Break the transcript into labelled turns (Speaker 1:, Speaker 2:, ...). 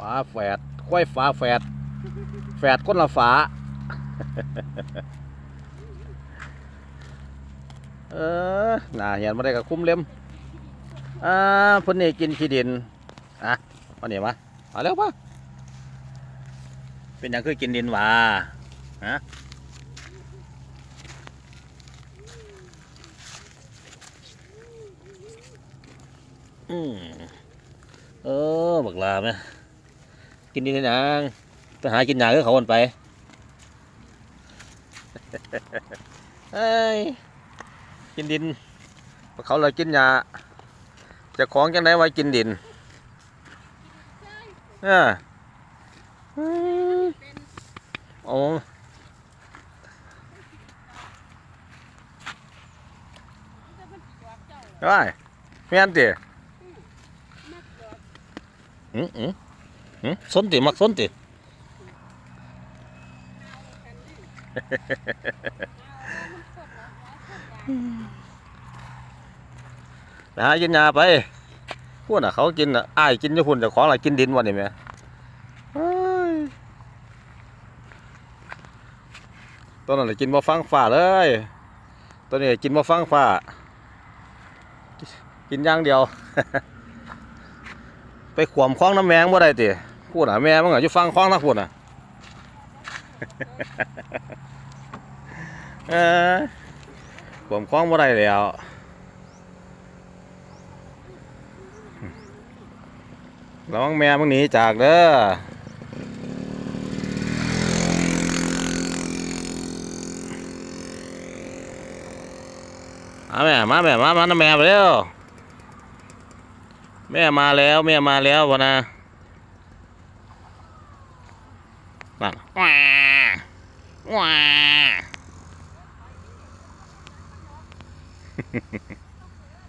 Speaker 1: ฝาแฝดควายฝาแฝดแฝดคนละฝาเออน่าเห็นมาได้กับคุ้มเล็มอ่าพิ่นนี่กินขี้ดินอะมาเนี่ยมามาเร็วปะเป็นหยังคือกินดินหวาฮะอืมเออบักลาไหม กินดินได้หยังไปหากินหยาเขาคนไปเอ้ยกินดินเขาเลยกินหญ้าจะของจังไดไว้กินดินเอออืมโอ้ได้แม่นติอืมอืมอืม สนติมักสนติไปหากินยาไปพวกน่ะเขากินน่ะอ้ายกินอยู่พุ่นแต่ของอะไรกินดินวันนี้แหม่เฮ้ยตัวนั้นน่ะกินมาฟังฝ่าเลยตัวนี้กินมาฟังฝ่ากินย่างเดียว ไปขวมคล้องน้ำแมงบ่ได้ติ พูดน่ะแม่มึงอะอยู่ฟังคล้องนักพูดน่ะเออขวมคล้องบ่ได้แล้วระวังแม่มึงหนีจากเด้อมาแม่มาแม่มามานะแม่ไปเร็วแม่มาแล้วแม่มาแล้ววะนะ นั่นว้าว้า